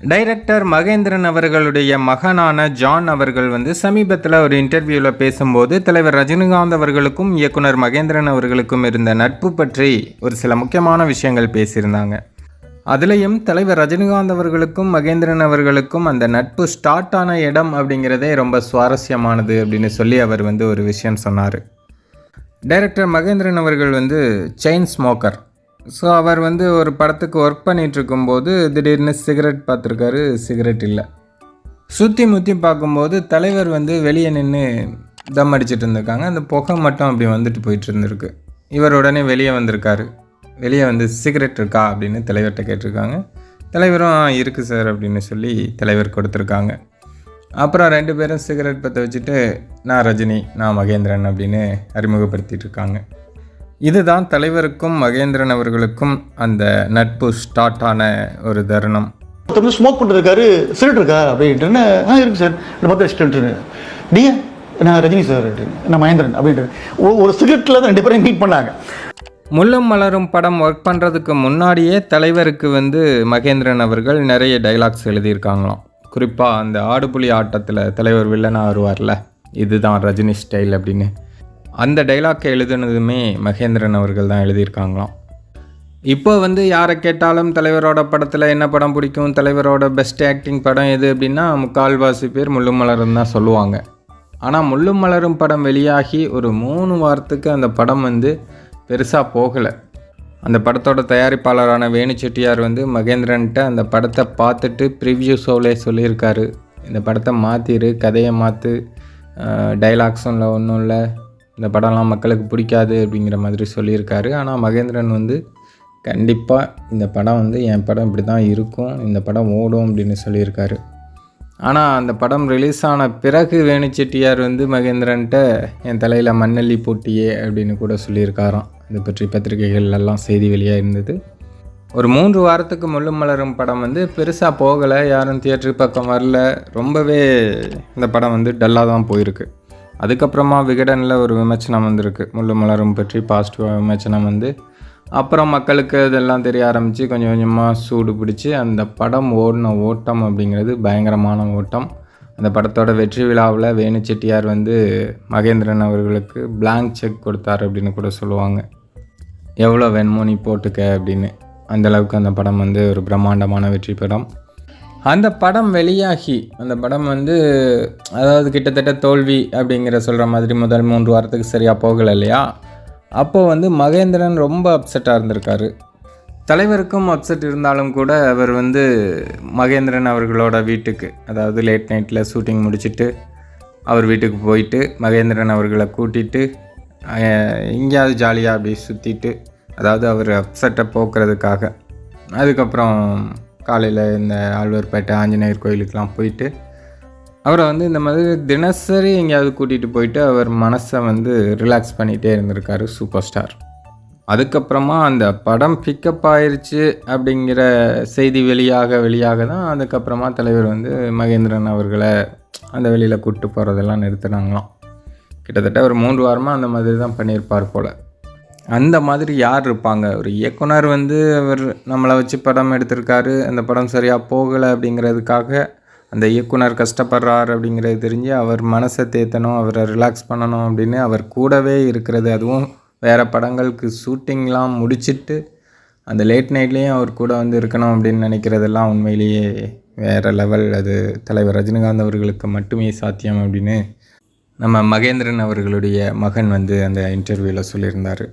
Director Mahendran அவர்களுடைய மகனான John அவர்கள் வந்து சமீபத்தில் ஒரு இன்டர்வியூவில் பேசும்போது தலைவர் ரஜினிகாந்த் அவர்களுக்கும் இயக்குனர் மகேந்திரன் அவர்களுக்கும் இருந்த நட்பு பற்றி ஒரு சில முக்கியமான விஷயங்கள் பேசியிருந்தாங்க. அதுலேயும் தலைவர் ரஜினிகாந்த் அவர்களுக்கும் மகேந்திரன் அவர்களுக்கும் அந்த நட்பு ஸ்டார்ட் ஆன இடம் அப்படிங்கிறதே ரொம்ப சுவாரஸ்யமானது அப்படின்னு சொல்லி அவர் வந்து ஒரு விஷயம் சொன்னார். டைரக்டர் மகேந்திரன் அவர்கள் வந்து செயின் ஸ்மோக்கர் ஸோ அவர் வந்து ஒரு படத்துக்கு ஒர்க் பண்ணிட்டு இருக்கும்போது திடீர்னு சிகரெட் பார்த்துருக்காரு சிகரெட் இல்லை. சுற்றி முற்றி பார்க்கும்போது தலைவர் வந்து வெளியே நின்று தம் அடிச்சிட்டு இருந்திருக்காங்க. அந்த புகை மட்டும் அப்படி வந்துட்டு போயிட்டு இருந்திருக்கு. இவர் உடனே வெளியே வந்திருக்காரு. வெளியே வந்து சிகரெட் இருக்கா அப்படின்னு தலைவர்கிட்ட கேட்டிருக்காங்க. தலைவரும் இருக்குது சார் அப்படின்னு சொல்லி தலைவர் கொடுத்துருக்காங்க. அப்புறம் ரெண்டு பேரும் சிகரெட் பற்ற வச்சுட்டு நான் ரஜினி நான் மகேந்திரன் அப்படின்னு அறிமுகப்படுத்திட்டு இருக்காங்க. இதுதான் தலைவருக்கும் மகேந்திரன் அவர்களுக்கும் அந்த நட்பு ஸ்டார்ட் ஆன ஒரு தருணம். ஒருத்தர் ஸ்மோக் பண்ணிருக்காரு சிகரெட் இருக்கா அப்படின்ட்டு. ஆ இருக்கு சார் இந்த பத்து வச்சுட்டு நீங்க நான் ரஜினி சார் நான் மகேந்திரன் அப்படின்ட்டு. ஒரு- ஒரு சிகரெட்டில் தான் ரெண்டு பேரும் மீட் பண்ணாங்க. முள்ளும் மலரும் படம் ஒர்க் பண்ணுறதுக்கு முன்னாடியே தலைவருக்கு வந்து மகேந்திரன் அவர்கள் நிறைய டைலாக்ஸ் எழுதியிருக்காங்களாம். குறிப்பாக அந்த ஆடுபுலி ஆட்டத்தில் தலைவர் வில்லனாக வருவார்ல. இதுதான் ரஜினி ஸ்டைல் அப்படின்னு. அந்த டைலாக்கை எழுதுனதுமே மகேந்திரன் அவர்கள் தான் எழுதியிருக்காங்களாம். இப்போ வந்து யாரை கேட்டாலும் தலைவரோட படத்தில் என்ன படம் பிடிக்கும் தலைவரோட பெஸ்ட் ஆக்டிங் படம் எது அப்படின்னா முக்கால்வாசி பேர் முள்ளும் மலரும் தான் சொல்லுவாங்க. ஆனால் முள்ளும் மலரும் படம் வெளியாகி ஒரு மூணு வாரத்துக்கு அந்த படம் வந்து பெருசாக போகலை. அந்த படத்தோட தயாரிப்பாளரான வேணு செட்டியார் வந்து மகேந்திரன்ட்ட அந்த படத்தை பார்த்துட்டு ப்ரிவ்யூ ஷோவிலே சொல்லியிருக்காரு. இந்த படத்தை மாற்றிரு கதையை மாற்று டைலாக்ஸும் இல்லை ஒன்றும் இல்லை இந்த படம்லாம் மக்களுக்கு பிடிக்காது அப்படிங்கிற மாதிரி சொல்லியிருக்காரு. ஆனால் மகேந்திரன் வந்து கண்டிப்பாக இந்த படம் வந்து என் படம் இப்படி தான் இருக்கும் இந்த படம் ஓடும் அப்படின்னு சொல்லியிருக்காரு. ஆனால் அந்த படம் ரிலீஸ் ஆன பிறகு வேணு செட்டியார் வந்து மகேந்திரன்ட்ட என் தலையில் மண்ணள்ளி போட்டியே அப்படின்னு கூட சொல்லியிருக்காராம். இது பற்றி பத்திரிகைகள்லாம் செய்தி வெளியாக இருந்தது. ஒரு மூன்று வாரத்துக்கு முள்ளும் மலரும் படம் வந்து பெருசாக போகலை. யாரும் தியேட்டர் பக்கம் வரல. ரொம்பவே இந்த படம் வந்து டல்லாக தான் போயிருக்கு. அதுக்கப்புறமா விகடனில் ஒரு விமர்சனம் வந்திருக்கு. முள்ளு மலரும் பற்றி பாசிட்டிவாக விமர்சனம் வந்து அப்புறம் மக்களுக்கு இதெல்லாம் தெரிய ஆரம்பித்து கொஞ்சம் கொஞ்சமாக சூடு பிடிச்சி அந்த படம் ஓடின ஓட்டம் அப்படிங்கிறது பயங்கரமான ஓட்டம். அந்த படத்தோட வெற்றி விழாவில் வேணு செட்டியார் வந்து மகேந்திரன் அவர்களுக்கு பிளாங்க் செக் கொடுத்தார் அப்படின்னு கூட சொல்லுவாங்க. எவ்வளோ வெண்மோனி நீ போட்டுக்க அப்படின்னு. அந்தளவுக்கு அந்த படம் வந்து ஒரு பிரம்மாண்டமான வெற்றி படம். அந்த படம் வெளியாகி அந்த படம் வந்து அதாவது கிட்டத்தட்ட தோல்வி அப்படிங்கிற சொல்கிற மாதிரி முதல் மூன்று வாரத்துக்கு சரியாக போகலை இல்லையா? அப்போது வந்து மகேந்திரன் ரொம்ப அப்செட்டாக இருந்திருக்காரு. தலைவருக்கும் அப்செட் இருந்தாலும் கூட அவர் வந்து மகேந்திரன் அவர்களோட வீட்டுக்கு அதாவது லேட் நைட்டில் ஷூட்டிங் முடிச்சிட்டு அவர் வீட்டுக்கு போயிட்டு மகேந்திரன் அவர்களை கூட்டிட்டு எங்கேயாவது ஜாலியாக அப்படி சுற்றிட்டு அதாவது அவர் அப்செட்டை போக்குறதுக்காக. அதுக்கப்புறம் காலையில் இந்த ஆழ்வார்பேட்டை ஆஞ்சநேயர் கோயிலுக்கெலாம் போயிட்டு அவரை வந்து இந்த மாதிரி தினசரி எங்கேயாவது கூட்டிகிட்டு போயிட்டு அவர் மனசை வந்து ரிலாக்ஸ் பண்ணிகிட்டே இருந்திருக்காரு சூப்பர் ஸ்டார் அதுக்கப்புறமா அந்த படம் பிக்கப் ஆயிருச்சு அப்படிங்கிற செய்தி வெளியாக வெளியாக தான் அதுக்கப்புறமா தலைவர் வந்து மகேந்திரன் அவர்களை அந்த வெளியில் கூப்பிட்டு போகிறதெல்லாம் நிறுத்தினாங்களாம். கிட்டத்தட்ட ஒரு மூன்று வாரமாக அந்த மாதிரி தான் பண்ணியிருப்பார் போல். அந்த மாதிரி யார் இருப்பாங்க? ஒரு இயக்குனர் வந்து அவர் நம்மளை வச்சு படம் எடுத்திருக்காரு. அந்த படம் சரியாக போகலை அப்படிங்கிறதுக்காக அந்த இயக்குனர் கஷ்டப்படுறார் அப்படிங்கிறது தெரிஞ்சு அவர் மனசை தேத்தணும் அவரை ரிலாக்ஸ் பண்ணணும் அப்படின்னு அவர் கூடவே இருக்கிறது. அதுவும் வேறு படங்களுக்கு ஷூட்டிங்லாம் முடிச்சிட்டு அந்த லேட் நைட்லேயும் அவர் கூட வந்து இருக்கணும் அப்படின்னு நினைக்கிறதெல்லாம் உண்மையிலேயே வேறு லெவல் அது தலைவர் ரஜினிகாந்த் அவர்களுக்கு மட்டுமே சாத்தியம் அப்படின்னு நம்ம மகேந்திரன் அவர்களுடைய மகன் வந்து அந்த இன்டர்வியூவில் சொல்லியிருந்தார்.